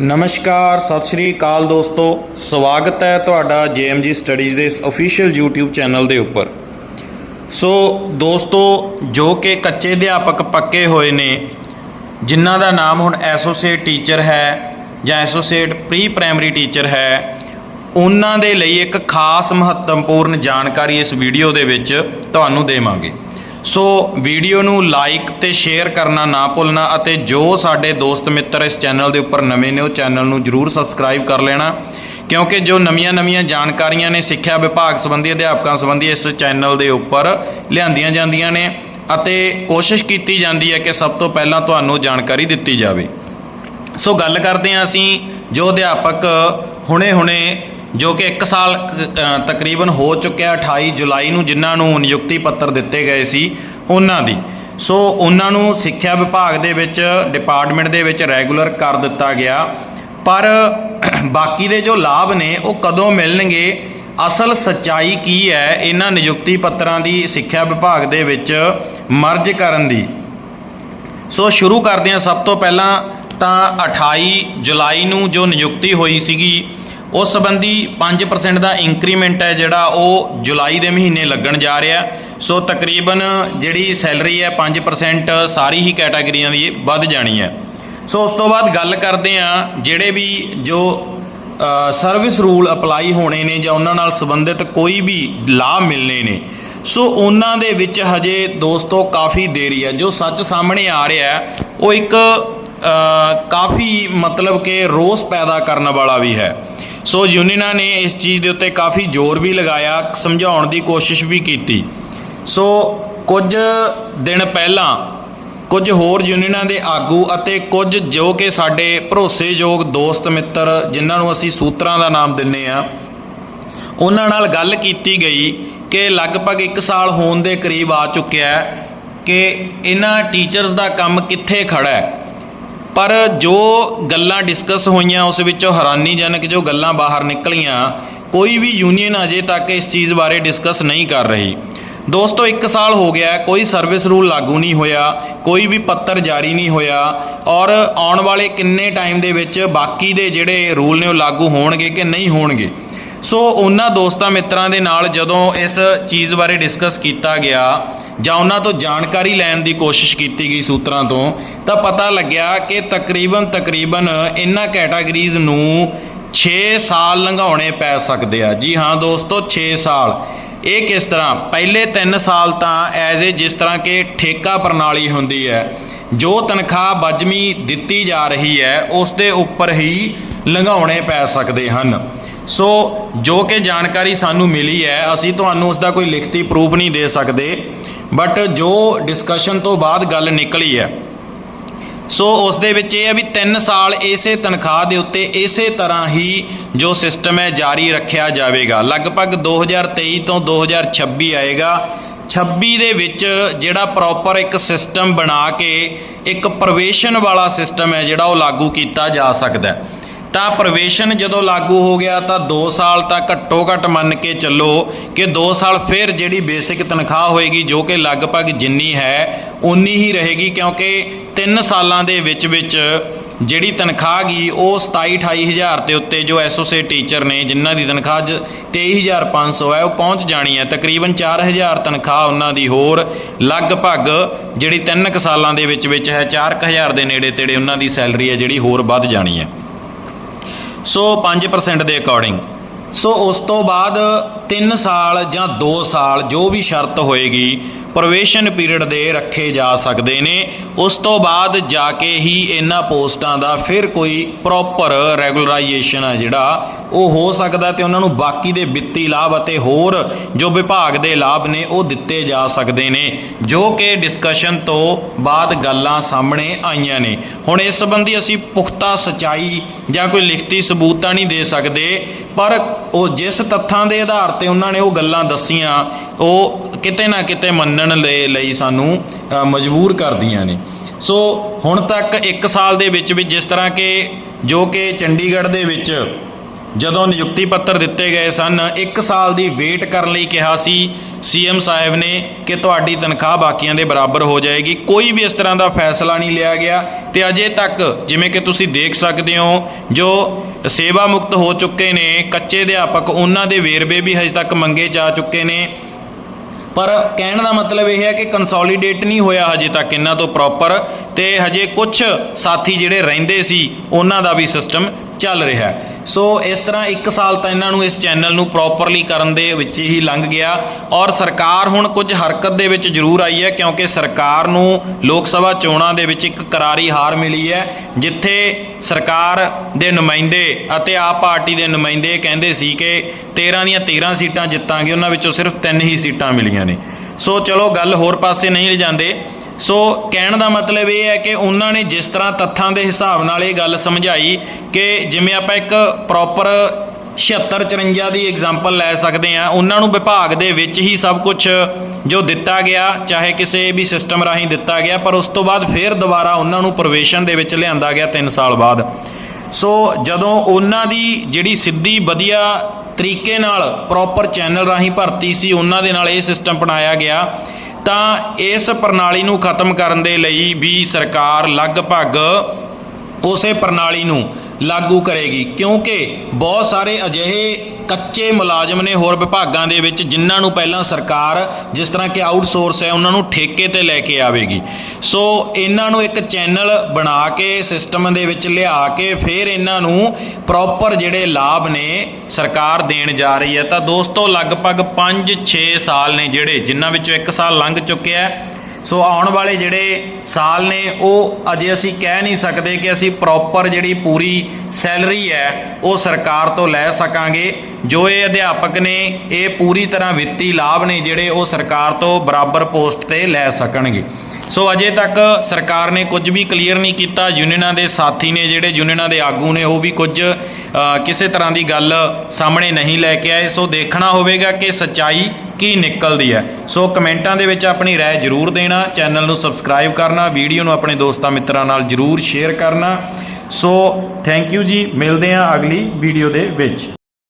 ਨਮਸਕਾਰ, ਸਤਿ ਸ਼੍ਰੀ ਅਕਾਲ ਦੋਸਤੋ। ਸਵਾਗਤ ਹੈ ਤੁਹਾਡਾ JMG ਸਟੱਡੀਜ਼ ਦੇ ਇਸ ਅਫੀਸ਼ੀਅਲ YouTube ਚੈਨਲ ਦੇ ਉੱਪਰ। ਸੋ ਦੋਸਤੋ, ਜੋ ਕਿ ਕੱਚੇ ਅਧਿਆਪਕ ਪੱਕੇ ਹੋਏ ਨੇ, ਜਿਨ੍ਹਾਂ ਦਾ ਨਾਮ ਹੁਣ ਐਸੋਸੀਏਟ ਟੀਚਰ ਹੈ ਜਾਂ ਐਸੋਸੀਏਟ ਪ੍ਰੀ ਪ੍ਰਾਇਮਰੀ ਟੀਚਰ ਹੈ, ਉਹਨਾਂ ਦੇ ਲਈ ਇੱਕ ਖਾਸ ਮਹੱਤਵਪੂਰਨ ਜਾਣਕਾਰੀ ਇਸ ਵੀਡੀਓ ਦੇ ਵਿੱਚ ਤੁਹਾਨੂੰ ਦੇਵਾਂਗੇ। ਸੋ ਵੀਡੀਓ ਨੂੰ ਲਾਈਕ ਤੇ ਸ਼ੇਅਰ ਕਰਨਾ ਨਾ ਭੁੱਲਣਾ ਅਤੇ ਜੋ ਸਾਡੇ ਦੋਸਤ ਮਿੱਤਰ ਇਸ ਚੈਨਲ ਦੇ ਉੱਪਰ ਨਵੇਂ ਨੇ, ਉਹ ਚੈਨਲ ਨੂੰ ਜਰੂਰ ਸਬਸਕ੍ਰਾਈਬ ਕਰ ਲੈਣਾ। ਕਿਉਂਕਿ ਜੋ ਨਵੀਆਂ-ਨਵੀਆਂ ਜਾਣਕਾਰੀਆਂ ਨੇ ਸਿੱਖਿਆ ਵਿਭਾਗ ਸੰਬੰਧੀ, ਅਧਿਆਪਕਾਂ ਸੰਬੰਧੀ ਇਸ ਚੈਨਲ ਦੇ ਉੱਪਰ ਲਿਆਂਦੀਆਂ ਜਾਂਦੀਆਂ ਨੇ ਅਤੇ ਕੋਸ਼ਿਸ਼ ਕੀਤੀ ਜਾਂਦੀ ਹੈ ਕਿ ਸਭ ਤੋਂ ਪਹਿਲਾਂ ਤੁਹਾਨੂੰ ਜਾਣਕਾਰੀ ਦਿੱਤੀ ਜਾਵੇ। ਸੋ ਗੱਲ ਕਰਦੇ ਹਾਂ ਅਸੀਂ ਜੋ ਅਧਿਆਪਕ ਹੁਣੇ-ਹੁਣੇ ਜੋ ਕਿ 1 ਸਾਲ ਤਕਰੀਬਨ ਹੋ ਚੁੱਕਿਆ 28 ਜੁਲਾਈ ਨੂੰ, ਜਿਨ੍ਹਾਂ ਨੂੰ ਨਿਯੁਕਤੀ ਪੱਤਰ ਦਿੱਤੇ ਗਏ ਸੀ ਉਹਨਾਂ ਦੀ। ਸੋ ਉਹਨਾਂ ਨੂੰ ਸਿੱਖਿਆ ਵਿਭਾਗ ਦੇ ਵਿੱਚ, ਡਿਪਾਰਟਮੈਂਟ ਦੇ ਵਿੱਚ ਰੈਗੂਲਰ ਕਰ ਦਿੱਤਾ ਗਿਆ। ਪਰ ਬਾਕੀ ਦੇ ਜੋ ਲਾਭ ਨੇ, ਉਹ ਕਦੋਂ ਮਿਲਣਗੇ? ਅਸਲ ਸੱਚਾਈ ਕੀ ਹੈ? ਇਹਨਾਂ ਨਿਯੁਕਤੀ ਪੱਤਰਾਂ ਦੀ ਸਿੱਖਿਆ ਵਿਭਾਗ ਦੇ ਵਿੱਚ ਮਰਜ ਕਰਨ ਦੀ। ਸੋ ਸ਼ੁਰੂ ਕਰਦੇ ਹਾਂ। ਸਭ ਤੋਂ ਪਹਿਲਾਂ ਤਾਂ 28 ਜੁਲਾਈ ਨੂੰ ਜੋ ਨਿਯੁਕਤੀ ਹੋਈ ਸੀਗੀ ਉਸ ਸੰਬੰਧੀ 5% ਦਾ ਇੰਕਰੀਮੈਂਟ ਹੈ ਜਿਹੜਾ ਉਹ ਜੁਲਾਈ ਦੇ ਮਹੀਨੇ ਲੱਗਣ ਜਾ ਰਿਹਾ ਸੋ ਤਕਰੀਬਨ ਜਿਹੜੀ ਸੈਲਰੀ ਹੈ 5% ਸਾਰੀ ਹੀ ਕੈਟਾਗਰੀਆਂ ਦੀ ਵੱਧ ਜਾਣੀ ਹੈ। ਸੋ ਉਸ ਤੋਂ ਬਾਅਦ ਗੱਲ ਕਰਦੇ ਹਾਂ ਜਿਹੜੇ ਵੀ ਜੋ ਸਰਵਿਸ ਰੂਲ ਅਪਲਾਈ ਹੋਣੇ ਨੇ ਜਾਂ ਉਹਨਾਂ ਨਾਲ ਸੰਬੰਧਿਤ ਕੋਈ ਵੀ ਲਾਭ ਮਿਲਣੇ ਨੇ। ਸੋ ਉਹਨਾਂ ਦੇ ਵਿੱਚ ਹਜੇ ਦੋਸਤੋ ਕਾਫੀ ਦੇਰੀ ਹੈ। ਜੋ ਸੱਚ ਸਾਹਮਣੇ ਆ ਰਿਹਾ ਉਹ ਇੱਕ ਕਾਫੀ ਮਤਲਬ ਕਿ ਰੋਸ ਪੈਦਾ ਕਰਨ ਵਾਲਾ ਵੀ ਹੈ। ਸੋ ਯੂਨੀਅਨਾਂ ਨੇ ਇਸ ਚੀਜ਼ ਦੇ ਉੱਤੇ ਕਾਫੀ ਜ਼ੋਰ ਵੀ ਲਗਾਇਆ, ਸਮਝਾਉਣ ਦੀ ਕੋਸ਼ਿਸ਼ ਵੀ ਕੀਤੀ। ਸੋ ਕੁਝ ਦਿਨ ਪਹਿਲਾਂ ਕੁਝ ਹੋਰ ਯੂਨੀਅਨਾਂ ਦੇ ਆਗੂ ਅਤੇ ਕੁਝ ਜੋ ਕਿ ਸਾਡੇ ਭਰੋਸੇਯੋਗ ਦੋਸਤ ਮਿੱਤਰ, ਜਿਨ੍ਹਾਂ ਨੂੰ ਅਸੀਂ ਸੂਤਰਾਂ ਦਾ ਨਾਮ ਦਿੰਨੇ ਆ, ਉਹਨਾਂ ਨਾਲ ਗੱਲ ਕੀਤੀ ਗਈ ਕਿ ਲਗਭਗ 1 ਸਾਲ ਹੋਣ ਦੇ ਕਰੀਬ ਆ ਚੁੱਕਿਆ ਹੈ ਕਿ ਇਹਨਾਂ ਟੀਚਰਸ ਦਾ ਕੰਮ ਕਿੱਥੇ ਖੜਾ ਹੈ। ਪਰ ਜੋ ਗੱਲਾਂ ਡਿਸਕਸ ਹੋਈਆਂ, ਉਸ ਵਿੱਚੋਂ ਹੈਰਾਨੀਜਨਕ ਜੋ ਗੱਲਾਂ ਬਾਹਰ ਨਿਕਲੀਆਂ, ਕੋਈ ਵੀ ਯੂਨੀਅਨ ਅਜੇ ਤੱਕ ਇਸ ਚੀਜ਼ ਬਾਰੇ ਡਿਸਕਸ ਨਹੀਂ ਕਰ ਰਹੀ। ਦੋਸਤੋ 1 ਸਾਲ ਹੋ ਗਿਆ, ਕੋਈ ਸਰਵਿਸ ਰੂਲ ਲਾਗੂ ਨਹੀਂ ਹੋਇਆ, ਕੋਈ ਵੀ ਪੱਤਰ ਜਾਰੀ ਨਹੀਂ ਹੋਇਆ, ਔਰ ਆਉਣ ਵਾਲੇ ਕਿੰਨੇ ਟਾਈਮ ਦੇ ਵਿੱਚ ਬਾਕੀ ਦੇ ਜਿਹੜੇ ਰੂਲ ਨੇ ਉਹ ਲਾਗੂ ਹੋਣਗੇ ਕਿ ਨਹੀਂ ਹੋਣਗੇ? ਸੋ, ਉਹਨਾਂ ਦੋਸਤਾਂ ਮਿੱਤਰਾਂ ਦੇ ਨਾਲ ਜਦੋਂ ਇਸ ਚੀਜ਼ ਬਾਰੇ ਡਿਸਕਸ ਕੀਤਾ ਗਿਆ ਜਾਂ ਉਹਨਾਂ ਤੋਂ ਜਾਣਕਾਰੀ ਲੈਣ ਦੀ ਕੋਸ਼ਿਸ਼ ਕੀਤੀ ਗਈ ਸੂਤਰਾਂ ਤੋਂ, ਤਾਂ ਪਤਾ ਲੱਗਿਆ ਕਿ ਤਕਰੀਬਨ ਤਕਰੀਬਨ ਇਹਨਾਂ ਕੈਟਾਗਰੀਜ਼ ਨੂੰ 6 ਸਾਲ ਲੰਘਾਉਣੇ ਪੈ ਸਕਦੇ ਆ। ਜੀ ਹਾਂ ਦੋਸਤੋ 6 ਸਾਲ। ਇਹ ਕਿਸ ਤਰ੍ਹਾਂ? ਪਹਿਲੇ 3 ਸਾਲ ਤਾਂ ਐਜ਼ ਏ ਜਿਸ ਤਰ੍ਹਾਂ ਕਿ ਠੇਕਾ ਪ੍ਰਣਾਲੀ ਹੁੰਦੀ ਹੈ, ਜੋ ਤਨਖਾਹ ਬਜਮੀ ਦਿੱਤੀ ਜਾ ਰਹੀ ਹੈ, ਉਸ ਦੇ ਉੱਪਰ ਹੀ ਲੰਘਾਉਣੇ ਪੈ ਸਕਦੇ ਹਨ। ਸੋ, ਜੋ ਕਿ ਜਾਣਕਾਰੀ ਸਾਨੂੰ ਮਿਲੀ ਹੈ, ਅਸੀਂ ਤੁਹਾਨੂੰ ਉਸ ਦਾ ਕੋਈ ਲਿਖਤੀ ਪ੍ਰੂਫ ਨਹੀਂ ਦੇ ਸਕਦੇ। ਬਟ ਜੋ ਡਿਸਕਸ਼ਨ ਤੋਂ ਬਾਅਦ ਗੱਲ ਨਿਕਲੀ ਹੈ, ਸੋ ਉਸ ਦੇ ਵਿੱਚ ਇਹ ਹੈ ਵੀ 3 ਸਾਲ ਇਸੇ ਤਨਖਾਹ ਦੇ ਉੱਤੇ ਇਸੇ ਤਰ੍ਹਾਂ ਹੀ ਜੋ ਸਿਸਟਮ ਹੈ ਜਾਰੀ ਰੱਖਿਆ ਜਾਵੇਗਾ। ਲਗਭਗ 2023 ਤੋਂ 2026 ਆਏਗਾ। 26 ਦੇ ਵਿੱਚ ਜਿਹੜਾ ਪ੍ਰੋਪਰ ਇੱਕ ਸਿਸਟਮ ਬਣਾ ਕੇ ਇੱਕ ਪ੍ਰਵੇਸ਼ਨ ਵਾਲਾ ਸਿਸਟਮ ਹੈ ਜਿਹੜਾ ਉਹ ਲਾਗੂ ਕੀਤਾ ਜਾ ਸਕਦਾ ਹੈ। ਤਾਂ ਪ੍ਰਵੇਸ਼ਨ ਜਦੋਂ ਲਾਗੂ ਹੋ ਗਿਆ ਤਾਂ 2 ਸਾਲ ਤਾਂ ਘੱਟੋ ਘੱਟ ਮੰਨ ਕੇ ਚੱਲੋ ਕਿ 2 ਸਾਲ ਫਿਰ ਜਿਹੜੀ ਬੇਸਿਕ ਤਨਖਾਹ ਹੋਏਗੀ, ਜੋ ਕਿ ਲਗਭਗ ਜਿੰਨੀ ਹੈ ਉਨੀ ਹੀ ਰਹੇਗੀ, ਕਿਉਂਕਿ 3 ਸਾਲਾਂ ਦੇ ਵਿੱਚ ਵਿੱਚ ਜਿਹੜੀ ਤਨਖਾਹ ਗਈ ਉਹ 27 28000 ਦੇ ਉੱਤੇ ਜੋ ਐਸੋਸੀਏਟ ਟੀਚਰ ਨੇ, ਜਿਨ੍ਹਾਂ ਦੀ ਤਨਖਾਹ ਜ 23500 ਹੈ, ਉਹ ਪਹੁੰਚ ਜਾਣੀ ਹੈ। ਤਕਰੀਬਨ 4000 ਤਨਖਾਹ ਉਹਨਾਂ ਦੀ ਹੋਰ, ਲਗਭਗ ਜਿਹੜੀ 3 ਕੁ ਸਾਲਾਂ ਦੇ ਵਿੱਚ ਵਿੱਚ ਹੈ 4000 ਦੇ ਨੇੜੇ ਤੇੜੇ ਉਹਨਾਂ ਦੀ ਸੈਲਰੀ ਹੈ, ਜਿਹੜੀ ਹੋਰ ਵੱਧ ਜਾਣੀ ਹੈ। ਸੋ 5% ਦੇ ਅਕੋਰਡਿੰਗ ਸੋ ਉਸ ਤੋਂ ਬਾਅਦ 3 ਸਾਲ ਜਾਂ 2 ਸਾਲ ਜੋ ਵੀ ਸ਼ਰਤ ਹੋਏਗੀ ਪ੍ਰੋਵੇਸ਼ਨ ਪੀਰੀਅਡ ਦੇ ਰੱਖੇ ਜਾ ਸਕਦੇ ਨੇ। ਉਸ ਤੋਂ ਬਾਅਦ ਜਾ ਕੇ ਹੀ ਇਹਨਾਂ ਪੋਸਟਾਂ ਦਾ ਫਿਰ ਕੋਈ ਪ੍ਰੋਪਰ ਰੈਗੂਲਰਾਈਜੇਸ਼ਨ ਹੈ ਜਿਹੜਾ, ਉਹ ਹੋ ਸਕਦਾ ਤੇ ਉਹਨਾਂ ਨੂੰ ਬਾਕੀ ਦੇ ਵਿੱਤੀ ਲਾਭ ਅਤੇ ਹੋਰ ਜੋ ਵਿਭਾਗ ਦੇ ਲਾਭ ਨੇ, ਉਹ ਦਿੱਤੇ ਜਾ ਸਕਦੇ ਨੇ, ਜੋ ਕਿ ਡਿਸਕਸ਼ਨ ਤੋਂ ਬਾਅਦ ਗੱਲਾਂ ਸਾਹਮਣੇ ਆਈਆਂ ਨੇ। ਹੁਣ ਇਸ ਸੰਬੰਧੀ ਅਸੀਂ ਪੁਖਤਾ ਸਚਾਈ ਜਾਂ ਕੋਈ ਲਿਖਤੀ ਸਬੂਤ ਤਾਂ ਨਹੀਂ ਦੇ ਸਕਦੇ। ਪਰ ਉਹ ਜਿਸ ਤੱਥਾਂ ਦੇ ਆਧਾਰ ਤੇ ਉਹਨਾਂ ਨੇ ਉਹ ਗੱਲਾਂ ਦੱਸੀਆਂ, ਉਹ ਕਿਤੇ ਨਾ ਕਿਤੇ ਮੰਨਣ ਦੇ ਲਈ ਸਾਨੂੰ ਮਜਬੂਰ ਕਰਦੀਆਂ ਨੇ। ਸੋ ਹੁਣ ਤੱਕ 1 ਸਾਲ ਦੇ ਵਿੱਚ ਵੀ ਜਿਸ ਤਰ੍ਹਾਂ ਕਿ ਜੋ ਕਿ ਚੰਡੀਗੜ੍ਹ ਦੇ ਵਿੱਚ ਜਦੋਂ ਨਿਯੁਕਤੀ ਪੱਤਰ ਦਿੱਤੇ ਗਏ ਸਨ 1 ਸਾਲ ਦੀ ਵੇਟ ਕਰਨ ਲਈ ਕਿਹਾ ਸੀ ਸੀਐਮ ਸਾਹਿਬ ਨੇ ਕਿ ਤੁਹਾਡੀ ਤਨਖਾਹ ਬਾਕੀਆਂ ਦੇ ਬਰਾਬਰ ਹੋ ਜਾਏਗੀ। ਕੋਈ ਵੀ ਇਸ ਤਰ੍ਹਾਂ ਦਾ ਫੈਸਲਾ ਨਹੀਂ ਲਿਆ ਗਿਆ ਤੇ ਅਜੇ ਤੱਕ ਜਿਵੇਂ ਕਿ ਤੁਸੀਂ ਦੇਖ ਸਕਦੇ ਹੋ, ਜੋ ਸੇਵਾ ਮੁਕਤ ਹੋ ਚੁੱਕੇ ਨੇ, ਕੱਚੇ ਅਧਿਆਪਕ, ਉਹਨਾਂ ਦੇ ਵੇਰਵੇ ਵੀ ਹਜੇ ਤੱਕ ਮੰਗੇ ਜਾ ਚੁੱਕੇ ਨੇ। ਪਰ ਕਹਿਣ ਦਾ ਮਤਲਬ ਇਹ ਹੈ ਕਿ ਕੰਸੋਲੀਡੇਟ ਨਹੀਂ ਹੋਇਆ ਹਜੇ ਤੱਕ ਇਹਨਾਂ ਤੋਂ ਪ੍ਰੋਪਰ ਤੇ ਹਜੇ ਕੁਝ ਸਾਥੀ ਜਿਹੜੇ ਰਹਿੰਦੇ ਸੀ, ਉਹਨਾਂ ਦਾ ਵੀ ਸਿਸਟਮ ਚੱਲ ਰਿਹਾ ਸੋ ਇਸ ਤਰ੍ਹਾਂ 1 ਸਾਲ ਤਾਂ ਇਹਨਾਂ ਨੂੰ ਇਸ ਚੈਨਲ ਨੂੰ ਪ੍ਰੋਪਰਲੀ ਕਰਨ ਦੇ ਵਿੱਚ ਹੀ ਲੰਘ ਗਿਆ ਔਰ ਸਰਕਾਰ ਹੁਣ ਕੁਝ ਹਰਕਤ ਦੇ ਵਿੱਚ ਜ਼ਰੂਰ ਆਈ ਹੈ ਕਿਉਂਕਿ ਸਰਕਾਰ ਨੂੰ ਲੋਕ ਸਭਾ ਚੋਣਾਂ ਦੇ ਵਿੱਚ ਇੱਕ ਕਰਾਰੀ ਹਾਰ ਮਿਲੀ ਹੈ, ਜਿੱਥੇ ਸਰਕਾਰ ਦੇ ਨੁਮਾਇੰਦੇ ਅਤੇ ਆਪ ਪਾਰਟੀ ਦੇ ਨੁਮਾਇੰਦੇ ਕਹਿੰਦੇ ਸੀ ਕਿ 13 ਦੀਆਂ 13 ਸੀਟਾਂ ਜਿੱਤਾਂਗੇ, ਉਹਨਾਂ ਵਿੱਚੋਂ ਸਿਰਫ 3 ਹੀ ਸੀਟਾਂ ਮਿਲੀਆਂ ਨੇ। ਸੋ ਚਲੋ ਗੱਲ ਹੋਰ ਪਾਸੇ ਨਹੀਂ ਲਿਜਾਂਦੇ। ਸੋ ਕਹਿਣ ਦਾ ਮਤਲਬ ਇਹ ਹੈ ਕਿ ਉਹਨਾਂ ਨੇ ਜਿਸ ਤਰ੍ਹਾਂ ਤੱਥਾਂ ਦੇ ਹਿਸਾਬ ਨਾਲ ਇਹ ਗੱਲ ਸਮਝਾਈ ਕਿ ਜਿਵੇਂ ਆਪਾਂ ਇੱਕ ਪ੍ਰੋਪਰ 76 54 ਦੀ ਐਗਜ਼ਾਮਪਲ ਲੈ ਸਕਦੇ ਆ ਉਹਨਾਂ ਨੂੰ ਵਿਭਾਗ ਦੇ ਵਿੱਚ ਹੀ ਸਭ ਕੁਝ ਜੋ ਦਿੱਤਾ ਗਿਆ, ਚਾਹੇ ਕਿਸੇ ਵੀ ਸਿਸਟਮ ਰਾਹੀਂ ਦਿੱਤਾ ਗਿਆ, ਪਰ ਉਸ ਤੋਂ ਬਾਅਦ ਫਿਰ ਦੁਬਾਰਾ ਉਹਨਾਂ ਨੂੰ ਪ੍ਰਵੇਸ਼ਨ ਦੇ ਵਿੱਚ ਲਿਆਂਦਾ ਗਿਆ 3 ਸਾਲ ਬਾਅਦ। ਸੋ ਜਦੋਂ ਉਹਨਾਂ ਦੀ ਜਿਹੜੀ ਸਿੱਧੀ ਵਧੀਆ ਤਰੀਕੇ ਨਾਲ ਪ੍ਰੋਪਰ ਚੈਨਲ ਰਾਹੀਂ ਭਰਤੀ ਸੀ, ਉਹਨਾਂ ਦੇ ਨਾਲ ਇਹ ਸਿਸਟਮ ਬਣਾਇਆ ਗਿਆ ਤਾਂ ਇਸ ਪ੍ਰਣਾਲੀ ਨੂੰ ਖਤਮ ਕਰਨ ਦੇ ਲਈ ਵੀ ਸਰਕਾਰ ਲਗਭਗ ਉਸੇ ਪ੍ਰਣਾਲੀ ਨੂੰ ਲਾਗੂ ਕਰੇਗੀ, ਕਿਉਂਕਿ ਬਹੁਤ ਸਾਰੇ ਅਜਿਹੇ ਕੱਚੇ ਮੁਲਾਜ਼ਮ ਨੇ ਹੋਰ ਵਿਭਾਗਾਂ ਦੇ ਵਿੱਚ ਜਿਨ੍ਹਾਂ ਨੂੰ ਪਹਿਲਾਂ ਸਰਕਾਰ ਜਿਸ ਤਰ੍ਹਾਂ ਕਿ ਆਊਟਸੋਰਸ ਹੈ, ਉਹਨਾਂ ਨੂੰ ਠੇਕੇ ਤੇ ਲੈ ਕੇ ਆਵੇਗੀ। ਸੋ ਇਹਨਾਂ ਨੂੰ ਇੱਕ ਚੈਨਲ ਬਣਾ ਕੇ ਸਿਸਟਮ ਦੇ ਵਿੱਚ ਲਿਆ ਕੇ, ਫਿਰ ਇਹਨਾਂ ਨੂੰ ਪ੍ਰੋਪਰ ਜਿਹੜੇ ਲਾਭ ਨੇ ਸਰਕਾਰ ਦੇਣ ਜਾ ਰਹੀ ਹੈ। ਤਾਂ ਦੋਸਤੋ, ਲਗਭਗ 5-6 ਸਾਲ ਨੇ ਜਿਹੜੇ ਜਿਨ੍ਹਾਂ ਵਿੱਚੋਂ 1 ਸਾਲ ਲੰਘ ਚੁੱਕਿਆ ਹੈ। ਸੋ ਆਉਣ ਵਾਲੇ ਜਿਹੜੇ ਸਾਲ ਨੇ, ਉਹ ਅਜੇ ਅਸੀਂ ਕਹਿ ਨਹੀਂ ਸਕਦੇ ਕਿ ਅਸੀਂ ਪ੍ਰੋਪਰ ਜਿਹੜੀ ਪੂਰੀ ਸੈਲਰੀ ਹੈ, ਉਹ ਸਰਕਾਰ ਤੋਂ ਲੈ ਸਕਾਂਗੇ। ਜੋ ਇਹ ਅਧਿਆਪਕ ਨੇ, ਇਹ ਪੂਰੀ ਤਰ੍ਹਾਂ ਵਿੱਤੀ ਲਾਭ ਨੇ, ਜਿਹੜੇ ਉਹ ਸਰਕਾਰ ਤੋਂ ਬਰਾਬਰ ਪੋਸਟ ਤੇ ਲੈ ਸਕਣਗੇ। ਸੋ ਅਜੇ ਤੱਕ ਸਰਕਾਰ ਨੇ ਕੁਝ ਵੀ ਕਲੀਅਰ ਨਹੀਂ ਕੀਤਾ ਯੂਨੀਅਨਾਂ ਦੇ ਸਾਥੀ ਨੇ ਜਿਹੜੇ ਯੂਨੀਅਨਾਂ ਦੇ ਆਗੂ ਨੇ ਉਹ ਵੀ ਕੁਝ ਅ, ਕਿਸੇ ਤਰ੍ਹਾਂ ਦੀ ਗੱਲ ਸਾਹਮਣੇ ਨਹੀਂ ਲੈ ਕੇ ਆਏ ਸੋ ਦੇਖਣਾ ਹੋਵੇਗਾ ਕਿ ਸੱਚਾਈ ਕੀ ਨਿਕਲਦੀ ਹੈ ਸੋ ਕਮੈਂਟਾਂ ਦੇ ਵਿੱਚ ਆਪਣੀ رائے ਜਰੂਰ ਦੇਣਾ ਚੈਨਲ ਨੂੰ ਸਬਸਕ੍ਰਾਈਬ ਕਰਨਾ ਵੀਡੀਓ ਨੂੰ ਆਪਣੇ ਦੋਸਤਾਂ ਮਿੱਤਰਾਂ ਨਾਲ ਜਰੂਰ ਸ਼ੇਅਰ ਕਰਨਾ ਸੋ ਥੈਂਕ ਯੂ ਜੀ ਮਿਲਦੇ ਹਾਂ ਅਗਲੀ ਵੀਡੀਓ ਦੇ ਵਿੱਚ